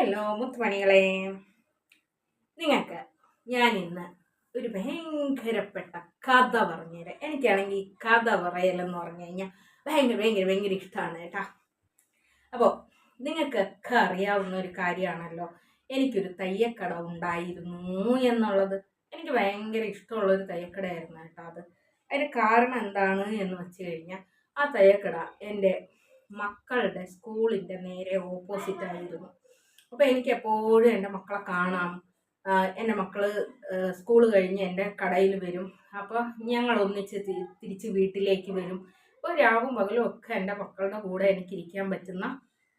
Hello മുത്തുമണികളെ. നിങ്ങൾക്ക് ഞാൻ ഇന്ന് ഒരു ഭയങ്കരപ്പെട്ട കഥ പറഞ്ഞുതരാം എനിക്കാണെങ്കിൽ കഥ പറയലെന്ന് പറഞ്ഞു കഴിഞ്ഞാൽ ഭയങ്കര ഭയങ്കര ഭയങ്കര ഇഷ്ടമാണ് കേട്ടാ. അപ്പോൾ നിങ്ങൾക്കൊക്കെ അറിയാവുന്ന ഒരു കാര്യമാണല്ലോ. എനിക്കൊരു തയ്യക്കട ഉണ്ടായിരുന്നു എന്നുള്ളത്. എനിക്ക് ഭയങ്കര ഇഷ്ടമുള്ള ഒരു തയ്യക്കടയായിരുന്നു കേട്ടോ അത്. അതിന് കാരണം എന്താണ് എന്ന് വെച്ച് കഴിഞ്ഞാൽ ആ തയ്യക്കട എന്റെ മക്കളുടെ സ്കൂളിന്റെ നേരെ ഓപ്പോസിറ്റ് ആയിരുന്നു അപ്പോൾ എനിക്ക് എപ്പോഴും എന്റെ മക്കളെ കാണാം. എന്റെ മക്കൾ സ്കൂൾ കഴിഞ്ഞ് എന്റെ കടയിൽ വരും. അപ്പോൾ ഞങ്ങൾ ഒന്നിച്ച് തിരിച്ച് വീട്ടിലേക്ക് വരും. അപ്പോൾ രാവും പകലും ഒക്കെ എന്റെ മക്കളുടെ കൂടെ എനിക്ക് ഇരിക്കാൻ പറ്റുന്ന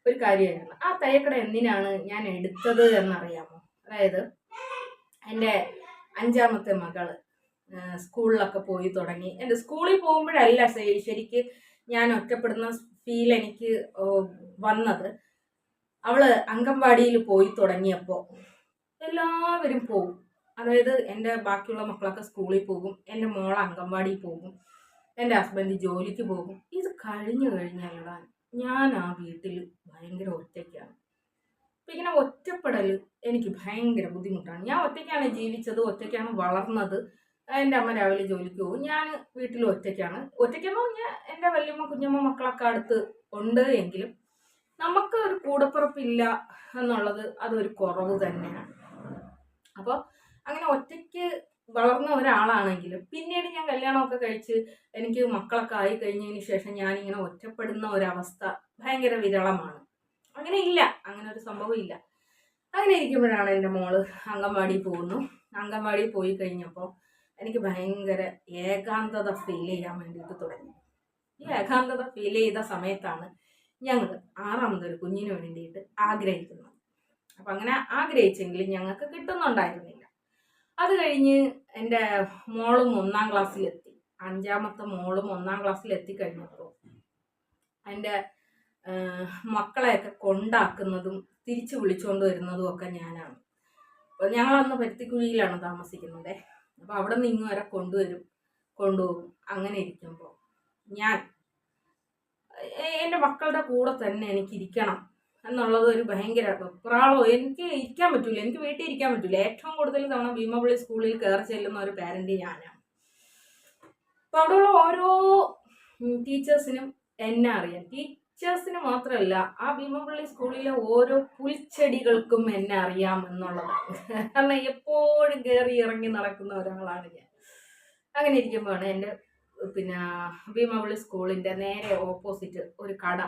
ഒരു കാര്യമായിരുന്നു. ആ തയ്യക്കട എന്തിനാണ് ഞാൻ എടുത്തത് എന്നറിയാമോ? അതായത് എന്റെ അഞ്ചാമത്തെ മകൾ സ്കൂളിലൊക്കെ പോയി തുടങ്ങി. എന്റെ സ്കൂളിൽ പോകുമ്പോഴല്ല ശരിക്ക് ഞാൻ ഒറ്റപ്പെടുന്ന ഫീൽ എനിക്ക് വന്നത്. അവൾ അംഗൻവാടിയിൽ പോയി തുടങ്ങിയപ്പോൾ എല്ലാവരും പോകും അതായത് എന്റെ ബാക്കിയുള്ള മക്കളൊക്കെ സ്കൂളിൽ പോകും എന്റെ മോൾ അംഗൻവാടിയിൽ പോകും എന്റെ ഹസ്ബൻഡ് ജോലിക്ക് പോകും. ഇത് കഴിഞ്ഞു കഴിഞ്ഞാലടാ ഞാൻ ആ വീട്ടിൽ ഭയങ്കര ഒറ്റയ്ക്കാണ്. അപ്പം ഇങ്ങനെ ഒറ്റപ്പെടൽ എനിക്ക് ഭയങ്കര ബുദ്ധിമുട്ടാണ്. ഞാൻ ഒറ്റയ്ക്കാണ് ജീവിച്ചത് ഒറ്റയ്ക്കാണ് വളർന്നത്. എന്റെ അമ്മ രാവിലെ ജോലിക്ക് പോകും. ഞാൻ വീട്ടിൽ ഒറ്റയ്ക്കാണ്. ഒറ്റയ്ക്കെന്ന് പറഞ്ഞാൽ എന്റെ വല്യമ്മ കുഞ്ഞമ്മ മക്കളൊക്കെ അടുത്ത് ഉണ്ട് എങ്കിലും നമുക്ക് ഒരു കൂടപ്പുറപ്പില്ല എന്നുള്ളത് അതൊരു കുറവ് തന്നെയാണ്. അപ്പോൾ അങ്ങനെ ഒറ്റയ്ക്ക് വളർന്ന ഒരാളാണെങ്കിലും പിന്നീട് ഞാൻ കല്യാണമൊക്കെ കഴിച്ച് എനിക്ക് മക്കളൊക്കെ ആയി കഴിഞ്ഞതിന് ശേഷം ഞാനിങ്ങനെ ഒറ്റപ്പെടുന്ന ഒരവസ്ഥ ഭയങ്കര വിരളമാണ്. അങ്ങനെ ഇല്ല. അങ്ങനെ ഒരു സംഭവം ഇല്ല. അങ്ങനെ ഇരിക്കുമ്പോഴാണ് എന്റെ മോൾ അംഗൻവാടി പോകുന്നു. അംഗൻവാടി പോയി കഴിഞ്ഞപ്പോൾ എനിക്ക് ഭയങ്കര ഏകാന്തത ഫീൽ ചെയ്യാൻ വേണ്ടിയിട്ട് തുടങ്ങി. ഈ ഏകാന്തത ഫീൽ ചെയ്ത സമയത്താണ് ഞങ്ങൾ ആറാമതൊരു കുഞ്ഞിന് വേണ്ടിയിട്ട് ആഗ്രഹിക്കുന്നു. അപ്പം അങ്ങനെ ആഗ്രഹിച്ചെങ്കിലും ഞങ്ങൾക്ക് കിട്ടുന്നുണ്ടായിരുന്നില്ല. അത് കഴിഞ്ഞ് എന്റെ മോളും ഒന്നാം ക്ലാസ്സിലെത്തി. അഞ്ചാമത്തെ മോളും ഒന്നാം ക്ലാസ്സിൽ എത്തിക്കഴിഞ്ഞപ്പോൾ എന്റെ മക്കളെയൊക്കെ കൊണ്ടാക്കുന്നതും തിരിച്ചു വിളിച്ചുകൊണ്ട് വരുന്നതും ഒക്കെ ഞാനാണ്. അപ്പോൾ ഞങ്ങളന്ന് പരുത്തിക്കുഴിയിലാണ് താമസിക്കുന്നത്. അപ്പോൾ അവിടെ നിന്ന് ഇങ്ങ് വരെ കൊണ്ടുവരും കൊണ്ടുപോകും. അങ്ങനെ ഇരിക്കുമ്പോൾ ഞാൻ എന്റെ മക്കളുടെ കൂടെ തന്നെ എനിക്ക് ഇരിക്കണം എന്നുള്ളത് ഒരു ഭയങ്കര വെപ്രാളോ എനിക്ക് ഇരിക്കാൻ പറ്റില്ല എനിക്ക് വീട്ടിൽ ഇരിക്കാൻ പറ്റില്ല ഏറ്റവും കൂടുതൽ തവണ ഭീമപള്ളി സ്കൂളിൽ കയറി ചെല്ലുന്ന ഒരു പാരന്റ് ഞാനാണ് അപ്പൊ അവിടെയുള്ള ഓരോ ടീച്ചേഴ്സിനും എന്നെ അറിയാം. ടീച്ചേഴ്സിന് മാത്രമല്ല ആ ഭീമപള്ളി സ്കൂളിലെ ഓരോ പുൽച്ചെടികൾക്കും എന്നെ അറിയാം എന്നുള്ളത്. കാരണം എപ്പോഴും കയറി ഇറങ്ങി നടക്കുന്ന ഒരാളാണ് ഞാൻ. അങ്ങനെ ഇരിക്കുമ്പോഴാണ് എന്റെ പിന്നെ ഭീമപള്ളി സ്കൂളിന്റെ നേരെ ഓപ്പോസിറ്റ് ഒരു കട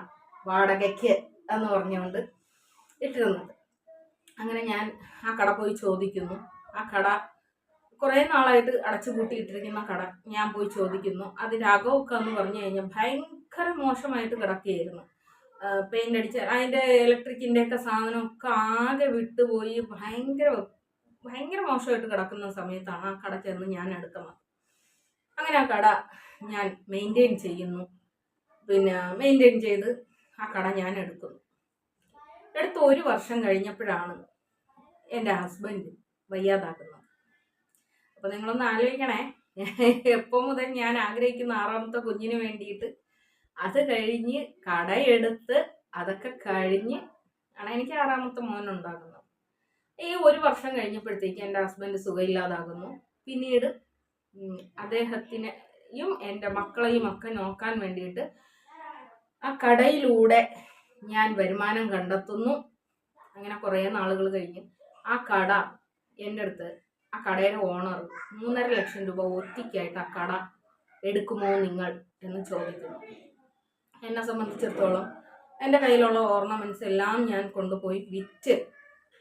വാടകയ്ക്ക് എന്ന് പറഞ്ഞുകൊണ്ട് ഇട്ടിരുന്നത് അങ്ങനെ ഞാൻ ആ കട പോയി ചോദിക്കുന്നു. ആ കട കുറേ നാളായിട്ട് അടച്ചു പൂട്ടിയിട്ടിരിക്കുന്ന കട ഞാൻ പോയി ചോദിക്കുന്നു. അത് അകമൊക്കെ എന്ന് പറഞ്ഞു കഴിഞ്ഞാൽ ഭയങ്കര മോശമായിട്ട് കിടക്കുകയായിരുന്നു. പെയിന്റ് അടിച്ച അതിന്റെ ഇലക്ട്രിക്കിന്റെ ഒക്കെ സാധനമൊക്കെ ആകെ വിട്ടുപോയി. ഭയങ്കര ഭയങ്കര മോശമായിട്ട് കിടക്കുന്ന സമയത്താണ് ആ കട ചെന്ന് ഞാൻ എടുക്കുന്നത് അങ്ങനെ ആ കട ഞാൻ മെയിന്റെയിൻ ചെയ്യുന്നു. പിന്നെ മെയിന്റെയിൻ ചെയ്ത് ആ കട ഞാൻ എടുക്കുന്നു. എടുത്ത് ഒരു വർഷം കഴിഞ്ഞപ്പോഴാണ് എന്റെ ഹസ്ബൻഡ് വയ്യാതാക്കുന്നത് അപ്പോൾ നിങ്ങളൊന്ന് ആലോചിക്കണേ. എപ്പോൾ മുതൽ ഞാൻ ആഗ്രഹിക്കുന്ന ആറാമത്തെ കുഞ്ഞിന് വേണ്ടിയിട്ട് അത് കഴിഞ്ഞ് കടയെടുത്ത് അതൊക്കെ കഴിഞ്ഞ് ആണ് എനിക്ക് ആറാമത്തെ മോൻ മോനുണ്ടാകുന്നത് ഈ ഒരു വർഷം കഴിഞ്ഞപ്പോഴത്തേക്ക് എന്റെ ഹസ്ബൻഡ് സുഖമില്ലാതാകുന്നു. പിന്നീട് അദ്ദേഹത്തിനെയും എന്റെ മക്കളെയും ഒക്കെ നോക്കാൻ വേണ്ടിയിട്ട് ആ കടയിലൂടെ ഞാൻ വരുമാനം കണ്ടെത്തുന്നു. അങ്ങനെ കുറേ നാളുകൾ കഴിഞ്ഞ് ആ കട എന്റെ അടുത്ത് ആ കടയുടെ ഓണർ മൂന്നര ലക്ഷം രൂപ ഒറ്റയ്ക്കായിട്ട് ആ കട എടുക്കുമോ നിങ്ങൾ എന്ന് ചോദിക്കുന്നു. എന്നെ സംബന്ധിച്ചിടത്തോളം എന്റെ കയ്യിലുള്ള ഓർണമെന്റ്സ് എല്ലാം ഞാൻ കൊണ്ടുപോയി വിറ്റ്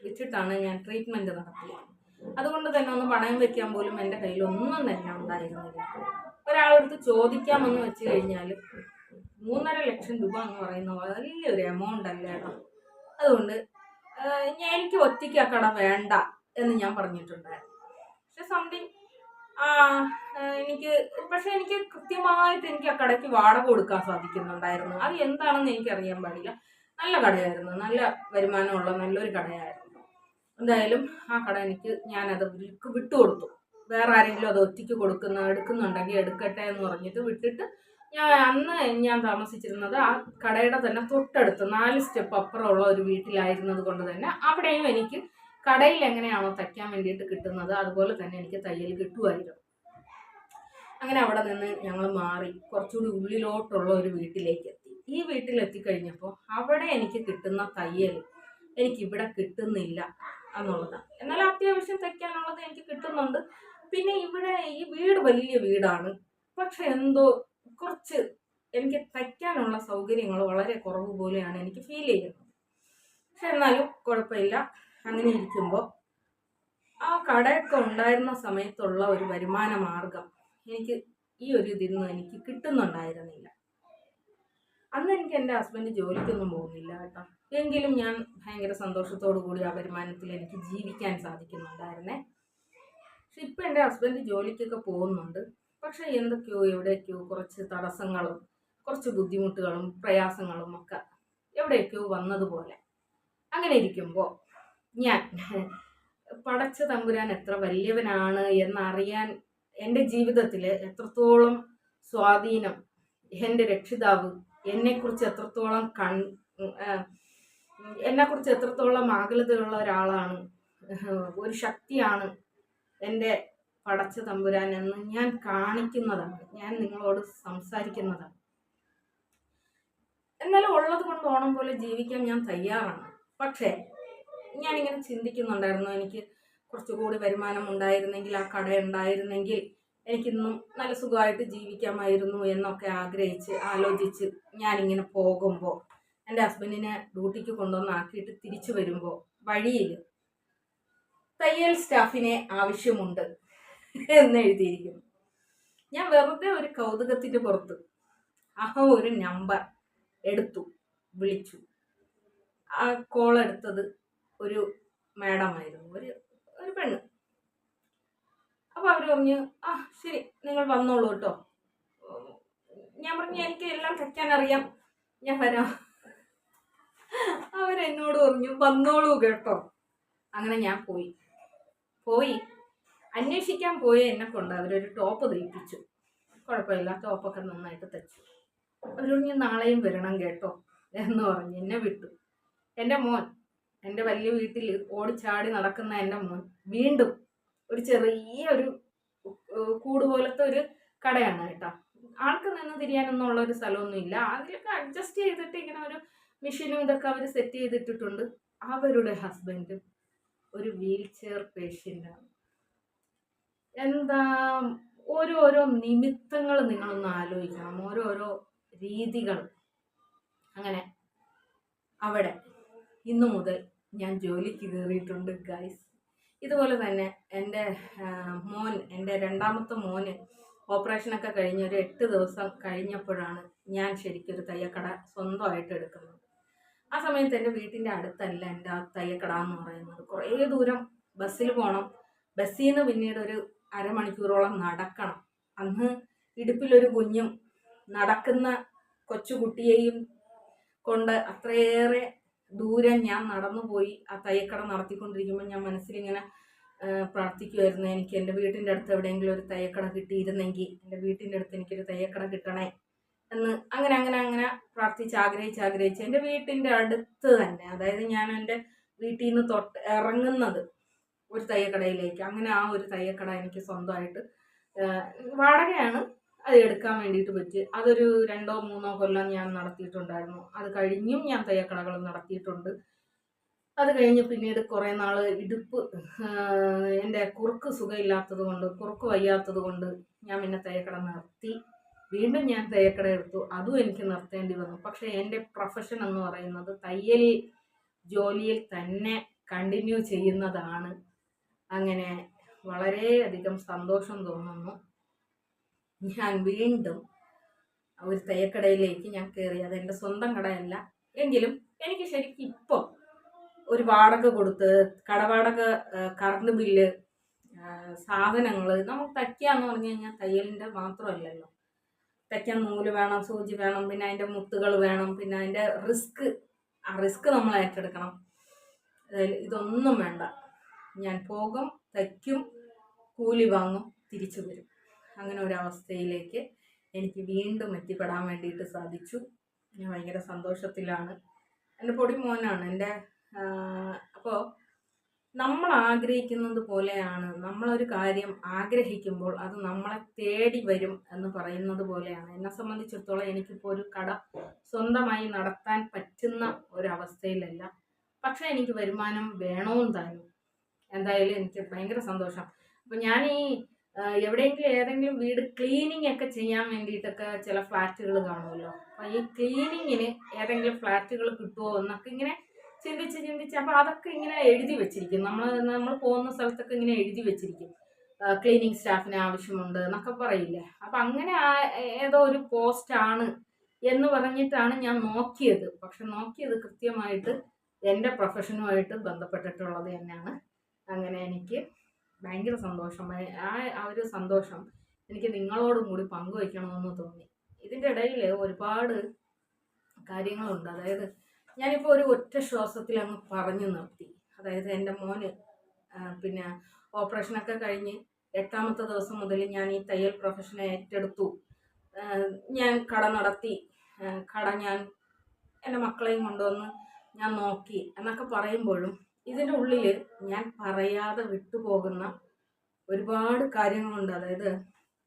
വിറ്റിട്ടാണ് ഞാൻ ട്രീറ്റ്മെന്റ് നടത്തിയത്. അതുകൊണ്ട് തന്നെ ഒന്ന് പണയം വെക്കാൻ പോലും എന്റെ കയ്യിൽ ഒന്നും തന്നെ ഉണ്ടായിരുന്നില്ല. ഒരാളടുത്ത് ചോദിക്കാമെന്ന് വെച്ച് കഴിഞ്ഞാൽ മൂന്നര ലക്ഷം രൂപ എന്ന് പറയുന്ന വലിയൊരു എമൗണ്ട് അല്ലേടാ അതുകൊണ്ട് ഞാൻ എനിക്ക് ഒറ്റയ്ക്ക് ആ കട വേണ്ട എന്ന് ഞാൻ പറഞ്ഞിട്ടുണ്ടായിരുന്നു. പക്ഷെ സംതിങ് എനിക്ക് പക്ഷെ എനിക്ക് കൃത്യമായിട്ട് എനിക്ക് ആ കടയ്ക്ക് വാടക കൊടുക്കാൻ സാധിക്കുന്നുണ്ടായിരുന്നു. അത് എന്താണെന്ന് എനിക്കറിയാൻ പാടില്ല. നല്ല കടയായിരുന്നു. നല്ല വരുമാനമുള്ള നല്ലൊരു കടയായിരുന്നു. എന്തായാലും ആ കട എനിക്ക് ഞാനത് വിൽക്ക് വിട്ടുകൊടുത്തു വേറെ ആരെങ്കിലും അത് ഒറ്റയ്ക്ക് കൊടുക്കുന്ന എടുക്കുന്നുണ്ടെങ്കിൽ എടുക്കട്ടെ എന്ന് പറഞ്ഞിട്ട് വിട്ടിട്ട് ഞാൻ അന്ന് ഞാൻ താമസിച്ചിരുന്നത് ആ കടയുടെ തന്നെ തൊട്ടടുത്ത് നാല് സ്റ്റെപ്പ് അപ്പുറമുള്ള ഒരു വീട്ടിലായിരുന്നത് കൊണ്ട് തന്നെ അവിടെയും എനിക്ക് കടയിൽ എങ്ങനെയാണോ തയ്ക്കാൻ വേണ്ടിയിട്ട് കിട്ടുന്നത് അതുപോലെ തന്നെ എനിക്ക് തയ്യൽ കിട്ടുമായിരുന്നു. അങ്ങനെ അവിടെ നിന്ന് ഞങ്ങൾ മാറി കുറച്ചുകൂടി ഉള്ളിലോട്ടുള്ള ഒരു വീട്ടിലേക്ക് എത്തി. ഈ വീട്ടിൽ എത്തിക്കഴിഞ്ഞപ്പോൾ അവിടെ എനിക്ക് കിട്ടുന്ന തയ്യൽ എനിക്കിവിടെ കിട്ടുന്നില്ല. എന്നുള്ളതാണ് എന്നാലും അത്യാവശ്യം തയ്ക്കാനുള്ളത് എനിക്ക് കിട്ടുന്നുണ്ട്. പിന്നെ ഇവിടെ ഈ വീട് വലിയ വീടാണ്. പക്ഷെ എന്തോ കുറച്ച് എനിക്ക് തയ്ക്കാനുള്ള സൗകര്യങ്ങൾ വളരെ കുറവ് പോലെയാണ് എനിക്ക് ഫീൽ ചെയ്യുന്നത്. പക്ഷെ എന്നാലും കുഴപ്പമില്ല. അങ്ങനെ ഇരിക്കുമ്പോൾ ആ കടയൊക്കെ ഉണ്ടായിരുന്ന സമയത്തുള്ള ഒരു വരുമാന മാർഗം എനിക്ക് ഈ ഒരു ഇതിൽ നിന്ന് എനിക്ക് കിട്ടുന്നുണ്ടായിരുന്നില്ല. അന്ന് എനിക്ക് എന്റെ ഹസ്ബൻഡ് ജോലിക്കൊന്നും പോകുന്നില്ല കേട്ടോ. എങ്കിലും ഞാൻ ഭയങ്കര സന്തോഷത്തോടു കൂടി ആ വരുമാനത്തിൽ എനിക്ക് ജീവിക്കാൻ സാധിക്കുന്നുണ്ടായിരുന്നേ. പക്ഷെ ഇപ്പം എന്റെ ഹസ്ബൻഡ് ജോലിക്കൊക്കെ പോകുന്നുണ്ട്. പക്ഷേ എന്തൊക്കെയോ എവിടെയൊക്കെയോ കുറച്ച് തടസ്സങ്ങളും കുറച്ച് ബുദ്ധിമുട്ടുകളും പ്രയാസങ്ങളും ഒക്കെ എവിടെയൊക്കെയോ വന്നതുപോലെ. അങ്ങനെ ഇരിക്കുമ്പോൾ ഞാൻ പടച്ച തമ്പുരാൻ എത്ര വലിയവനാണ് എന്നറിയാൻ എന്റെ ജീവിതത്തിൽ എത്രത്തോളം സ്വാധീനം എന്റെ രക്ഷിതാവ് എന്നെക്കുറിച്ച് എത്രത്തോളം കൺ എന്നെക്കുറിച്ച് എത്രത്തോളം ആകുലതയുള്ള ഒരാളാണ് ഒരു ശക്തിയാണ് എന്റെ പടച്ച തമ്പുരാൻ എന്ന് ഞാൻ കാണിക്കുന്നതാണ് ഞാൻ നിങ്ങളോട് സംസാരിക്കുന്നതാണ്. എന്നാലും ഉള്ളത് കൊണ്ട് ഓണം പോലെ ജീവിക്കാൻ ഞാൻ തയ്യാറാണ്. പക്ഷേ ഞാനിങ്ങനെ ചിന്തിക്കുന്നുണ്ടായിരുന്നു എനിക്ക് കുറച്ചുകൂടി വരുമാനം ഉണ്ടായിരുന്നെങ്കിൽ ആ കട ഉണ്ടായിരുന്നെങ്കിൽ എനിക്കിന്നും നല്ല സുഖമായിട്ട് ജീവിക്കാമായിരുന്നു എന്നൊക്കെ ആഗ്രഹിച്ച് ആലോചിച്ച് ഞാനിങ്ങനെ പോകുമ്പോൾ എന്റെ ഹസ്ബൻഡിനെ ഡ്യൂട്ടിക്ക് കൊണ്ടുവന്നാക്കിയിട്ട് തിരിച്ചു വരുമ്പോൾ വഴിയിൽ തയ്യൽ സ്റ്റാഫിനെ ആവശ്യമുണ്ട് എന്ന് എഴുതിയിരിക്കുന്നു. ഞാൻ വെറുതെ ഒരു കൗതുകത്തിന്റെ പുറത്ത് ആ ഒരു നമ്പർ എടുത്തു വിളിച്ചു. ആ കോൾ എടുത്തത് ഒരു മാഡമായിരുന്നു ഒരു ഒരു പെണ്ണ്. അപ്പോൾ അവർ പറഞ്ഞു ആ ശരി നിങ്ങൾ വന്നോളൂ കേട്ടോ. ഞാൻ പറഞ്ഞു എനിക്ക് എല്ലാം തയ്ക്കാൻ അറിയാം ഞാൻ വരാം. അവരെന്നോട് പറഞ്ഞു വന്നോളൂ കേട്ടോ. അങ്ങനെ ഞാൻ പോയി. പോയി. അന്വേഷിക്കാൻ പോയ എന്നെ കൊണ്ട് അവരൊരു ടോപ്പ് തയ്പ്പിച്ചു കുഴപ്പമില്ല ടോപ്പൊക്കെ നന്നായിട്ട് തയ്ച്ചു അവർ പറഞ്ഞു നാളെയും വരണം കേട്ടോ എന്ന് പറഞ്ഞു എന്നെ വിട്ടു. എന്റെ മോൻ എന്റെ വലിയ വീട്ടിൽ ഓടിച്ചാടി നടക്കുന്ന എന്റെ മോൻ വീണ്ടും ഒരു ചെറിയ ഒരു കൂട് പോലത്തെ ഒരു കടയാണ് കേട്ടോ. ആൾക്ക് നിന്ന് തിരിയാനൊന്നും ഉള്ള ഒരു സ്ഥലമൊന്നും ഇല്ല അതിലൊക്കെ അഡ്ജസ്റ്റ് ചെയ്തിട്ട് ഇങ്ങനെ ഒരു മെഷീനും ഇതൊക്കെ അവർ സെറ്റ് ചെയ്തിട്ടിട്ടുണ്ട്. അവരുടെ ഹസ്ബൻഡ് ഒരു വീൽ ചെയർ പേഷ്യന്റാണ് എന്താ ഓരോരോ നിമിത്തങ്ങൾ നിങ്ങളൊന്ന് ആലോചിക്കണം. ഓരോരോ രീതികൾ. അങ്ങനെ അവിടെ ഇന്നു മുതൽ ഞാൻ ജോലിക്ക് കയറിയിട്ടുണ്ട് ഗൈസ് ഇതുപോലെ തന്നെ എന്റെ മോൻ എന്റെ രണ്ടാമത്തെ മോന് ഓപ്പറേഷനൊക്കെ കഴിഞ്ഞ് ഒരു എട്ട് ദിവസം കഴിഞ്ഞപ്പോഴാണ് ഞാൻ ശരിക്കും ഒരു തയ്യക്കട സ്വന്തമായിട്ട് എടുക്കുന്നത്. ആ സമയത്ത് എന്റെ വീട്ടിന്റെ അടുത്തല്ല എന്റെ ആ തയ്യക്കട എന്ന് പറയുന്നത്. കുറേ ദൂരം ബസ്സിൽ പോകണം. ബസ്സിൽ നിന്ന് പിന്നീട് ഒരു അരമണിക്കൂറോളം നടക്കണം. അന്ന് ഇടുപ്പിലൊരു കുഞ്ഞും നടക്കുന്ന കൊച്ചുകുട്ടിയെയും കൊണ്ട് അത്രയേറെ ദൂരം ഞാൻ നടന്നുപോയി ആ തയ്യക്കട നടത്തിക്കൊണ്ടിരിക്കുമ്പോൾ ഞാൻ മനസ്സിലിങ്ങനെ പ്രാർത്ഥിക്കുമായിരുന്നു എനിക്ക് എന്റെ വീട്ടിന്റെ അടുത്ത് എവിടെയെങ്കിലും ഒരു തയ്യക്കട കിട്ടിയിരുന്നെങ്കിൽ എന്റെ വീട്ടിന്റെ അടുത്ത് എനിക്കൊരു തയ്യക്കട കിട്ടണേ എന്ന് അങ്ങനെ അങ്ങനെ അങ്ങനെ പ്രാർത്ഥിച്ച് ആഗ്രഹിച്ച് ആഗ്രഹിച്ച് എന്റെ വീട്ടിന്റെ അടുത്ത് തന്നെ അതായത് ഞാൻ എന്റെ വീട്ടിൽ നിന്ന് തൊട്ട് ഇറങ്ങുന്നത് ഒരു തയ്യക്കടയിലേക്ക്. അങ്ങനെ ആ ഒരു തയ്യക്കട എനിക്ക് സ്വന്തമായിട്ട് വാടകയാണ്. അത് എടുക്കാൻ വേണ്ടിയിട്ട് പറ്റി അതൊരു രണ്ടോ മൂന്നോ കൊല്ലം ഞാൻ നടത്തിയിട്ടുണ്ടായിരുന്നു. അത് കഴിഞ്ഞും ഞാൻ തയ്യക്കടകൾ നടത്തിയിട്ടുണ്ട്. അത് കഴിഞ്ഞ് പിന്നീട് കുറേ നാൾ ഇടുപ്പ് എന്റെ കുറുക്ക് സുഖമില്ലാത്തത് കൊണ്ട് കുറുക്ക് വയ്യാത്തത് കൊണ്ട് ഞാൻ പിന്നെ തയ്യക്കട നടത്തി വീണ്ടും ഞാൻ തയ്യക്കട എടുത്തു. അതും എനിക്ക് നിർത്തേണ്ടി വന്നു. പക്ഷേ എന്റെ പ്രൊഫഷൻ എന്ന് പറയുന്നത് തയ്യൽ ജോലിയിൽ തന്നെ കണ്ടിന്യൂ ചെയ്യുന്നതാണ്. അങ്ങനെ വളരെയധികം സന്തോഷം തോന്നുന്നു. ഞാൻ വീണ്ടും ഒരു തയ്യക്കടയിലേക്ക് ഞാൻ കയറി അത് എന്റെ സ്വന്തം കടയല്ല. എങ്കിലും എനിക്ക് ശരിക്കും ഇപ്പോൾ ഒരു വാടക കൊടുത്ത് കടവാടക കറണ്ട് ബില്ല് സാധനങ്ങൾ നമുക്ക് തയ്ക്കാന്ന് പറഞ്ഞു കഴിഞ്ഞാൽ തയ്യലിന്റെ മാത്രമല്ലല്ലോ. തയ്ക്കാൻ നൂൽ വേണം സൂചി വേണം പിന്നെ അതിന്റെ മുത്തുകൾ വേണം പിന്നെ അതിന്റെ റിസ്ക് ആ റിസ്ക് നമ്മൾ ഏറ്റെടുക്കണം. ഇതൊന്നും വേണ്ട. ഞാൻ പോകും തയ്ക്കും കൂലി വാങ്ങും തിരിച്ചു വരും. അങ്ങനെ ഒരവസ്ഥയിലേക്ക് എനിക്ക് വീണ്ടും എത്തിപ്പെടാൻ വേണ്ടിയിട്ട് സാധിച്ചു. ഞാൻ ഭയങ്കര സന്തോഷത്തിലാണ്. എന്റെ പൊടി മോനാണ്. എന്റെ അപ്പോൾ നമ്മൾ ആഗ്രഹിക്കുന്നത് പോലെയാണ്. നമ്മളൊരു കാര്യം ആഗ്രഹിക്കുമ്പോൾ അത് നമ്മളെ തേടി വരും എന്ന് പറയുന്നത് പോലെയാണ്. എന്നെ സംബന്ധിച്ചിടത്തോളം എനിക്കിപ്പോൾ ഒരു കട സ്വന്തമായി നടത്താൻ പറ്റുന്ന ഒരവസ്ഥയിലല്ല. പക്ഷേ എനിക്ക് വരുമാനം വേണവും എന്തായാലും എനിക്ക് ഭയങ്കര സന്തോഷം. അപ്പം ഞാൻ ഈ എവിടെയെങ്കിലും ഏതെങ്കിലും വീട് ക്ലീനിങ് ഒക്കെ ചെയ്യാൻ വേണ്ടിയിട്ടൊക്കെ ചില ഫ്ലാറ്റുകൾ കാണുമല്ലോ. അപ്പം ഈ ക്ലീനിങ്ങിന് ഏതെങ്കിലും ഫ്ലാറ്റുകൾ കിട്ടുമോ എന്നൊക്കെ ഇങ്ങനെ ചിന്തിച്ച് ചിന്തിച്ച് അപ്പോൾ അതൊക്കെ ഇങ്ങനെ എഴുതി വെച്ചിരിക്കും. നമ്മൾ നമ്മൾ പോകുന്ന സ്ഥലത്തൊക്കെ ഇങ്ങനെ എഴുതി വെച്ചിരിക്കും. ക്ലീനിങ് സ്റ്റാഫിന് ആവശ്യമുണ്ട് എന്നൊക്കെ പറയില്ലേ. അപ്പം അങ്ങനെ ഏതോ ഒരു പോസ്റ്റാണ് എന്ന് പറഞ്ഞിട്ടാണ് ഞാൻ നോക്കിയത്. പക്ഷെ നോക്കിയത് കൃത്യമായിട്ട് എന്റെ പ്രൊഫഷനുമായിട്ട് ബന്ധപ്പെട്ടിട്ടുള്ളത് തന്നെയാണ്. അങ്ങനെ എനിക്ക് ഭയങ്കര സന്തോഷം. ആ ആ ഒരു സന്തോഷം എനിക്ക് നിങ്ങളോടും കൂടി പങ്കുവയ്ക്കണമെന്ന് തോന്നി. ഇതിന്റെ ഇടയിൽ ഒരുപാട് കാര്യങ്ങളുണ്ട്. അതായത് ഞാനിപ്പോൾ ഒരു ഒറ്റ ശ്വാസത്തിൽ അങ്ങ് പറഞ്ഞു നിർത്തി. അതായത് എന്റെ മോന് പിന്നെ ഓപ്പറേഷനൊക്കെ കഴിഞ്ഞ് എട്ടാമത്തെ ദിവസം മുതൽ ഞാൻ ഈ തയ്യൽ പ്രൊഫഷനെ ഏറ്റെടുത്തു. ഞാൻ കട നടത്തി. കട ഞാൻ എന്റെ മക്കളെയും കൊണ്ടുവന്ന് ഞാൻ നോക്കി എന്നൊക്കെ പറയുമ്പോഴും ഇതിന്റെ ഉള്ളിൽ ഞാൻ പറയാതെ വിട്ടുപോകുന്ന ഒരുപാട് കാര്യങ്ങളുണ്ട്. അതായത്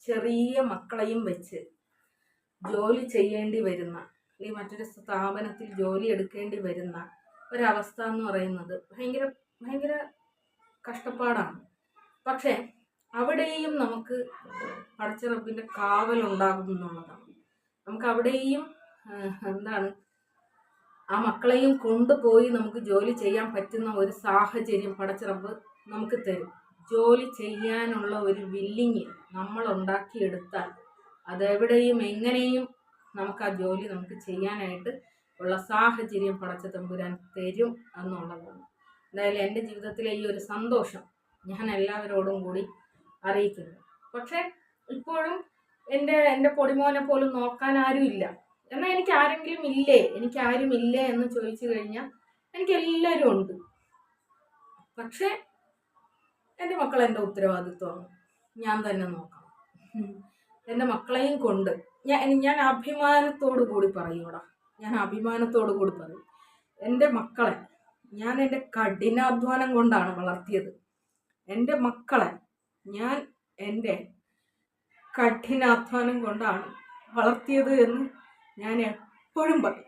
ചെറിയ മക്കളെയും വെച്ച് ജോലി ചെയ്യേണ്ടി വരുന്ന അല്ലെങ്കിൽ മറ്റൊരു സ്ഥാപനത്തിൽ ജോലി എടുക്കേണ്ടി വരുന്ന ഒരവസ്ഥ എന്ന് പറയുന്നത് ഭയങ്കര ഭയങ്കര കഷ്ടപ്പാടാണ്. പക്ഷേ അവിടെയും നമുക്ക് പടച്ചിറപ്പിന്റെ കാവലുണ്ടാകും എന്നുള്ളതാണ്. നമുക്ക് അവിടെയും എന്താണ് ആ മക്കളെയും കൊണ്ടുപോയി നമുക്ക് ജോലി ചെയ്യാൻ പറ്റുന്ന ഒരു സാഹചര്യം പടച്ചിറമ്പ് നമുക്ക് തരും. ജോലി ചെയ്യാനുള്ള ഒരു വില്ലിങ് നമ്മൾ ഉണ്ടാക്കിയെടുത്താൽ അതെവിടെയും എങ്ങനെയും നമുക്ക് ആ ജോലി നമുക്ക് ചെയ്യാനായിട്ട് ഉള്ള സാഹചര്യം പടച്ച തമ്പുരാൻ തരും എന്നുള്ളതാണ്. എന്തായാലും എന്റെ ജീവിതത്തിലെ ഈ ഒരു സന്തോഷം ഞാൻ എല്ലാവരോടും കൂടി അറിയിക്കുന്നു. പക്ഷേ ഇപ്പോഴും എന്റെ എന്റെ പൊടിമോനെ പോലും നോക്കാൻ ആരുമില്ല. എന്നാൽ എനിക്ക് ആരെങ്കിലും ഇല്ലേ? എനിക്ക് ആരും ഇല്ലേ എന്ന് ചോദിച്ചു കഴിഞ്ഞാൽ എനിക്ക് എല്ലാവരും ഉണ്ട്. പക്ഷെ എന്റെ മക്കൾ എന്റെ ഉത്തരവാദിത്വമാണ്. ഞാൻ തന്നെ നോക്കണം. എന്റെ മക്കളെയും കൊണ്ട് ഞാൻ ഞാൻ അഭിമാനത്തോടു കൂടി പറയൂടാ. ഞാൻ അഭിമാനത്തോടു കൂടി പറയും. എന്റെ മക്കളെ ഞാൻ എന്റെ കഠിനാധ്വാനം കൊണ്ടാണ് വളർത്തിയത്. എന്റെ മക്കളെ ഞാൻ എന്റെ കഠിനാധ്വാനം കൊണ്ടാണ് വളർത്തിയത് എന്ന് ഞാൻ എപ്പോഴും പറയും